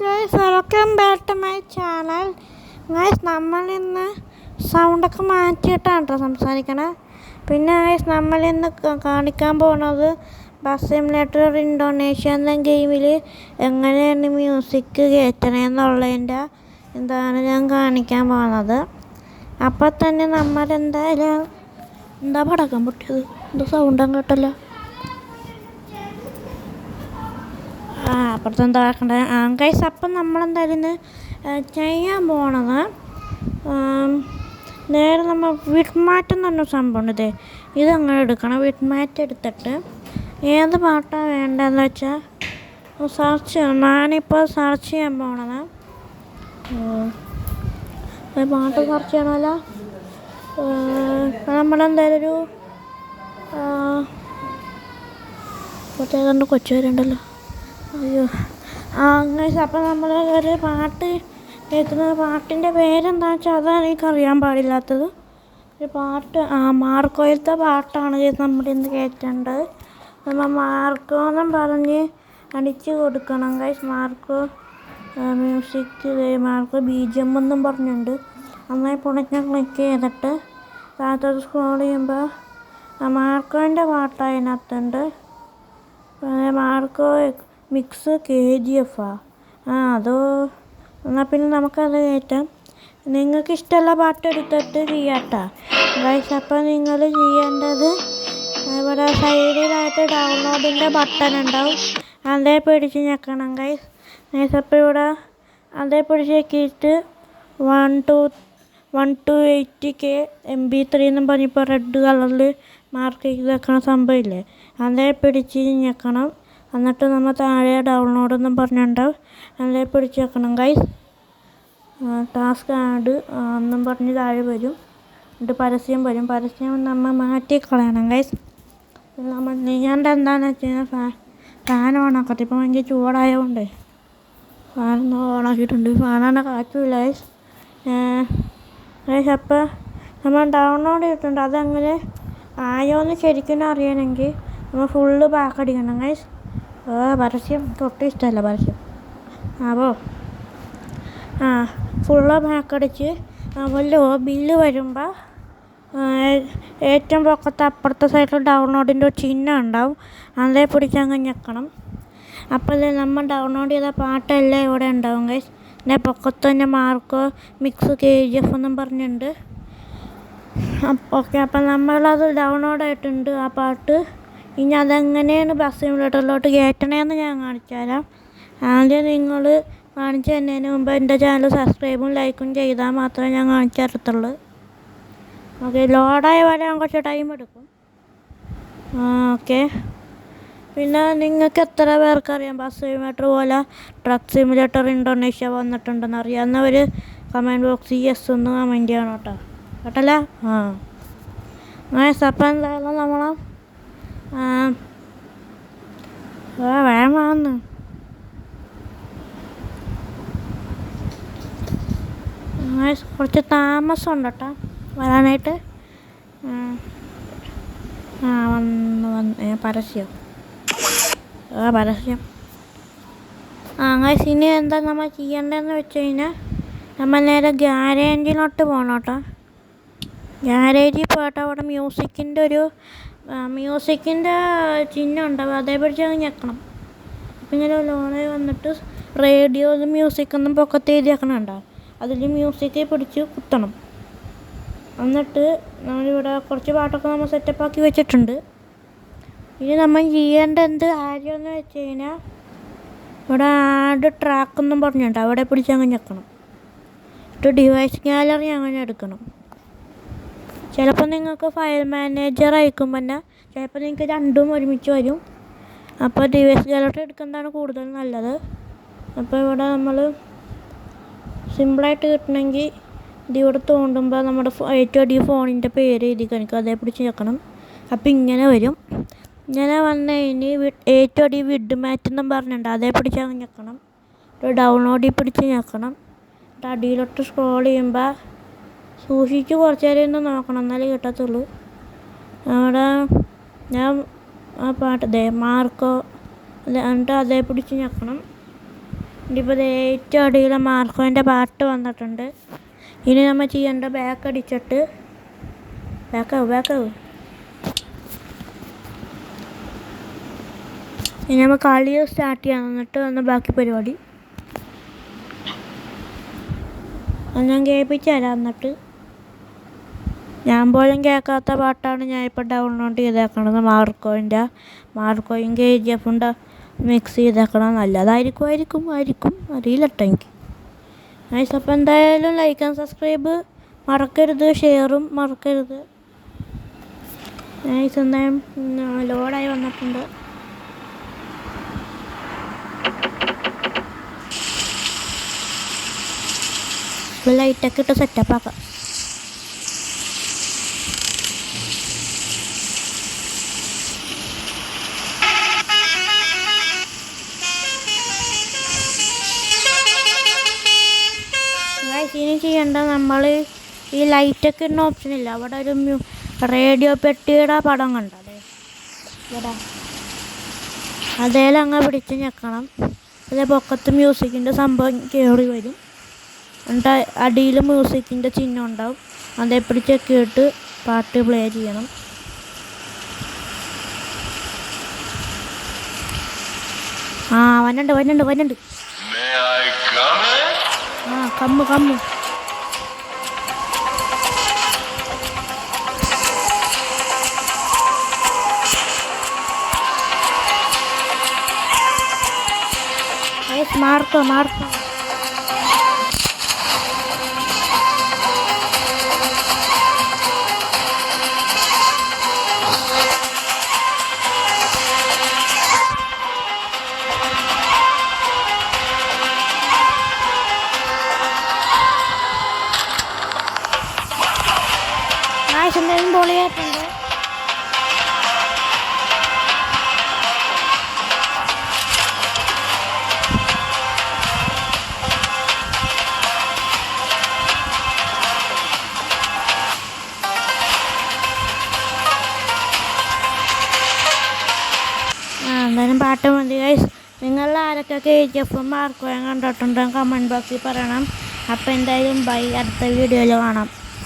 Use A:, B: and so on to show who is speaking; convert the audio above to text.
A: Guys welcome back to my channel guys നമ്മൾ ഇന്ന് സൗണ്ടൊക്കെ മാറ്റിയിട്ടാണ് കേട്ടോ സംസാരിക്കണേ. പിന്നെ ഗൈസ് നമ്മൾ ഇന്ന് കാണിക്കാൻ പോകുന്നത് ബസ് സിമുലേറ്റർ ഇൻഡോനേഷ്യ എന്ന ഗെയിമിൽ എങ്ങനെയാണ് മ്യൂസിക് കയറ്റണമെന്നുള്ളതിന്റെ എന്താണ് ഞാൻ കാണിക്കാൻ പോകുന്നത് അപ്പോൾ തന്നെ നമ്മൾ എന്തായാലും എന്താ പടക്കം പൊട്ടിയത്? എന്താ സൗണ്ടും കേട്ടല്ലോ ആ അപ്പുറത്ത് എന്താ ആക്കണ്ടേ ആ ഗൈസ് അപ്പം നമ്മളെന്തായാലും ഇന്ന് ചെയ്യാൻ പോണത്. നേരെ നമ്മൾ വിട്മാറ്റം എന്ന് പറഞ്ഞ സംഭവം ഇത്. ഇതങ്ങനെ എടുക്കണം. വിട്മാറ്റ് എടുത്തിട്ട് ഏത് പാട്ടാണ് വേണ്ടതെന്ന് വെച്ചാൽ സെർച്ച് ചെയ്യണം. ഞാനിപ്പോൾ സെർച്ച് ചെയ്യാൻ പോണത്. പാട്ട് സെർച്ച് ചെയ്യണമല്ലോ. നമ്മളെന്തായാലും ഒരു മറ്റേ കൊച്ചുകാരുണ്ടല്ലോ അയ്യോ. അങ്ങനെ അപ്പം നമ്മൾ ഒരു പാട്ട് കേൾക്കുന്നത്. പാട്ടിന്റെ പേരെന്താണെന്ന് വെച്ചാൽ അതാണ് എനിക്ക് അറിയാൻ പാടില്ലാത്തത്. ഒരു പാട്ട് ആ മാർക്കോയിലത്തെ പാട്ടാണ് നമ്മൾ ഇന്ന് കേൾക്കേണ്ടത് നമ്മൾ മാർക്കോ എന്നും പറഞ്ഞ് അടിച്ചു കൊടുക്കണം കൈ Marco music Marco B G M എന്നും പറഞ്ഞിട്ടുണ്ട് നന്നായി പുണച്ച് ക്ലിക്ക് ചെയ്തിട്ട് താഴത്തോട്ട് സ്ക്രോൾ ചെയ്യുമ്പോൾ മാർക്കോന്റെ പാട്ട് അതിനകത്തുണ്ട്. മാർക്കോ മിക്സ് കെ ജി എഫാ ആ? അതോ എന്നാൽ പിന്നെ നമുക്കത് കയറ്റാം. നിങ്ങൾക്ക് ഇഷ്ടമുള്ള പാട്ട് എടുത്തിട്ട് ചെയ്യാട്ടാ. ഗൈസ് അപ്പോൾ നിങ്ങൾ ചെയ്യേണ്ടത് ഇവിടെ സൈഡിലായിട്ട് ഡൗൺലോഡിന്റെ ബട്ടൺ ഉണ്ടാവും. അതേ പിടിച്ച് ഞെക്കണം ഗൈസ് ഗൈസ് അപ്പോൾ ഇവിടെ അതേ പിടിച്ച് ഞെക്കിയിട്ട് one two one two eighty K M B three എന്നും പറഞ്ഞിപ്പോൾ റെഡ് കളറിൽ മാർക്ക് ചെയ്ത് വെക്കണ സംഭവമില്ലേ അതേ പിടിച്ച് ഞെക്കണം. എന്നിട്ട് നമ്മൾ താഴെ ഡൗൺലോഡ് എന്നും പറഞ്ഞിട്ടുണ്ടാവും അതേ പിടിച്ച് വെക്കണം ഗൈസ് ടാസ്ക് ആഡ് എന്നും പറഞ്ഞ് താഴെ വരും. എന്നിട്ട് പരസ്യം വരും. പരസ്യം നമ്മൾ മാറ്റി കളയണം ഗൈസ് നമ്മൾ ചെയ്യേണ്ട എന്താണെന്ന് വെച്ച് കഴിഞ്ഞാൽ ഫാ ഫാൻ ഓണാക്കട്ടെ ഇപ്പം ഭയങ്കര ചൂടായതുകൊണ്ട് ഫാൻ ഓണാക്കിയിട്ടുണ്ട് ഫാനാണ് കാറ്റുമില്ല ഗൈസ് ഗൈസ് അപ്പോൾ നമ്മൾ ഡൗൺലോഡ് ചെയ്തിട്ടുണ്ട്. അതെങ്ങനെ ആയോന്ന് ശരിക്കും അറിയണമെങ്കിൽ നമ്മൾ ഫുള്ള് പാക്കടിക്കണം ഗൈസ് ഓ പരസ്യം. തൊട്ട് ഇഷ്ടമല്ല പരസ്യം. അപ്പോൾ ആ ഫുള്ള് മാക്കടിച്ച് നമ്മൾ ബില്ല് വരുമ്പോൾ ഏറ്റവും പൊക്കത്തെ അപ്പുറത്തെ സൈഡിൽ ഡൗൺലോഡിന്റെ ഒരു ചിഹ്നം ഉണ്ടാവും. അതേ പിടിച്ച് അങ്ങ് ഞെക്കണം. അപ്പോൾ നമ്മൾ ഡൗൺലോഡ് ചെയ്ത പാട്ടെല്ലാം ഇവിടെ ഉണ്ടാവും ഗൈസ് പിന്നെ പൊക്കത്ത് തന്നെ Marco mix K G F എന്നും പറഞ്ഞിട്ടുണ്ട്. ഓക്കെ അപ്പം നമ്മളത് ഡൗൺലോഡ് ആയിട്ടുണ്ട് ആ പാട്ട്. ഇനി അതെങ്ങനെയാണ് ബസ് സിമുലേറ്ററിലോട്ട് കയറ്റണേന്ന് ഞാൻ കാണിച്ചു തരാം ആദ്യം നിങ്ങൾ കാണിച്ചു തന്നതിന് മുമ്പ് എന്റെ ചാനൽ സബ്സ്ക്രൈബും ലൈക്കും ചെയ്താൽ മാത്രമേ ഞാൻ കാണിച്ചു തരത്തുള്ളൂ. ഓക്കെ ലോഡായി ഞാൻ കുറച്ച് ടൈം എടുക്കും. ഓക്കെ. പിന്നെ നിങ്ങൾക്ക് എത്ര പേർക്ക് അറിയാം ബസ് സിമുലേറ്റർ പോലെ ട്രക്ക് സിമുലേറ്റർ ഇൻഡോനേഷ്യ വന്നിട്ടുണ്ടെന്ന് അറിയാവുന്നവർ കമന്റ് ബോക്സിൽ യെസ് ഒന്ന് കമന്റ് ചെയ്യണം കേട്ടോ. കേട്ടല്ലേ? ആ. ഗൈസ് അപ്പം എന്തായാലും നമ്മൾ വന്ന്. ഗൈസ് കുറച്ച് കേട്ടോ വരാനായിട്ട്. ആ. വന്ന് വന്ന്. പരസ്യം. ആ പരസ്യം. ആ അങ്ങനെ ഇനി എന്താ നമ്മൾ ചെയ്യേണ്ടതെന്ന് വെച്ച് കഴിഞ്ഞാൽ നമ്മൾ നേരെ ഗ്യാരേജിലോട്ട് പോകണം കേട്ടോ ഗ്യാരേജിൽ പോയിട്ട് അവിടെ മ്യൂസിക്കിന്റെ ഒരു മ്യൂസിക്കിന്റെ ചിഹ്നം ഉണ്ടാവും അതേ പിടിച്ച് അങ്ങ് ഞെക്കണം. അപ്പം ഇങ്ങനെ ലോണെ വന്നിട്ട് റേഡിയോ മ്യൂസിക് ഒന്നും പൊക്കത്ത് എഴുതി വെക്കണുണ്ടാവും അതിൽ മ്യൂസിക്കെ പിടിച്ച് കുത്തണം. എന്നിട്ട് നമ്മളിവിടെ കുറച്ച് പാട്ടൊക്കെ നമ്മൾ സെറ്റപ്പാക്കി വെച്ചിട്ടുണ്ട്. ഇനി നമ്മൾ ചെയ്യേണ്ട എന്ത് കാര്യമെന്ന് വെച്ച് കഴിഞ്ഞാൽ ഇവിടെ ആഡ് ട്രാക്ക് എന്നും പറഞ്ഞിട്ടുണ്ട്. അവിടെ പിടിച്ച് അങ്ങ് ഞെക്കണം. എന്നിട്ട് ഡിവൈസ് ഗാലറി അങ്ങനെ എടുക്കണം. ചിലപ്പോൾ നിങ്ങൾക്ക് ഫയൽ മാനേജർ അയക്കും തന്നെ. ചിലപ്പോൾ നിങ്ങൾക്ക് രണ്ടും ഒരുമിച്ച് വരും. അപ്പോൾ ഡിവൈസ് ഗാലറി എടുക്കുന്നതാണ് കൂടുതൽ നല്ലത്. അപ്പോൾ ഇവിടെ നമ്മൾ സിമ്പിളായിട്ട് കിട്ടണമെങ്കിൽ ഇത് ഇവിടെ തോണ്ടുമ്പോൾ നമ്മുടെ ഏറ്റവും അടി ഫോണിന്റെ പേര് എഴുതി കാണിക്കും. അതേ പിടിച്ച് ഞെക്കണം അപ്പോൾ ഇങ്ങനെ വരും. ഇങ്ങനെ വന്നു കഴിഞ്ഞ് ഏറ്റവും അടി വിഡ് മാറ്റ് എന്നും പറഞ്ഞിട്ടുണ്ട്. അതേ പിടിച്ച് അങ്ങ് ഞെക്കണം. ഡൗൺലോഡിൽ പിടിച്ച് ഞെക്കണം. അടിയിലോട്ട് സ്ക്രോൾ ചെയ്യുമ്പോൾ സൂക്ഷിച്ച് കുറച്ച് നേരം ഒന്ന് നോക്കണം. എന്നാലേ കിട്ടത്തുള്ളൂ. അവിടെ ഞാൻ ആ പാട്ട് ദേ മാർക്കോ എന്നിട്ട് അതേ പിടിച്ച് ഞെക്കണം. ഇനിയിപ്പോൾ ദേ ഏറ്റവും അടിയിലെ മാർക്കോന്റെ പാട്ട് വന്നിട്ടുണ്ട്. ഇനി നമ്മൾ ചെയ്യേണ്ട ബാക്ക് അടിച്ചിട്ട്. ബാക്കാവും ബാക്കാവും ഇനി നമ്മൾ കളി സ്റ്റാർട്ട് ചെയ്യാൻ എന്നിട്ട് വന്ന് ബാക്കി പരിപാടി. ഞാൻ കേൾപ്പിച്ചു തരാം എന്നിട്ട്. ഞാൻ പോലും കേൾക്കാത്ത പാട്ടാണ് ഞാൻ ഇപ്പോൾ ഡൗൺലോഡ് ചെയ്തേക്കണത്. മാർക്കോയിന്റെ മാർക്കോയും കെ ജി എഫിന്റെ മിക്സ് ചെയ്തേക്കണം നല്ലതായിരിക്കും ആയിരിക്കും ആയിരിക്കും. അറിയില്ല കേട്ടോ എനിക്ക്. നൈസ് അപ്പോൾ എന്തായാലും ലൈക്ക് ആൻഡ് സബ്സ്ക്രൈബ് മറക്കരുത് ഷെയറും മറക്കരുത്. നൈസ് എന്തായാലും ലോഡായി വന്നിട്ടുണ്ട്. ലൈറ്റൊക്കെ ഇട്ട് സെറ്റപ്പ് ഗൈസ് ചെയ്യേണ്ട നമ്മൾ ഈ ലൈറ്റൊക്കെ ഇടുന്ന ഓപ്ഷൻ ഇല്ല. അവിടെ ഒരു മ്യൂ റേഡിയോ പെട്ടിയുടെ പടം കണ്ടല്ലേ ഇവിടെ. അതേലും അങ്ങ് പിടിച്ച് ഞെക്കണം. അതേ പൊക്കത്ത് മ്യൂസിക്കിന്റെ സംഭവം കയറി വരും. എന്നിട്ട് അടിയിൽ മ്യൂസിക്കിന്റെ ചിഹ്നം ഉണ്ടാവും. അതേ പിടിച്ചൊക്കെ ഇട്ട് പാട്ട് പ്ലേ ചെയ്യണം. ആ വന്നുണ്ട് വന്നുണ്ട് വന്നുണ്ട്? ആ കമ്മു കമ്മു. Guys, മാർക്കോ മാർക്കോ ഗായ്സ് എന്തായാലും പൊളിയായിട്ടുണ്ട് ആരൊക്കെ കെ ജി എഫും മാർക്കോയും കണ്ടിട്ടുണ്ടെങ്കിൽ കമന്റ് ബോക്സിൽ പറയണം. അപ്പോൾ എന്തായാലും ബൈ അടുത്ത വീഡിയോയിൽ കാണാം.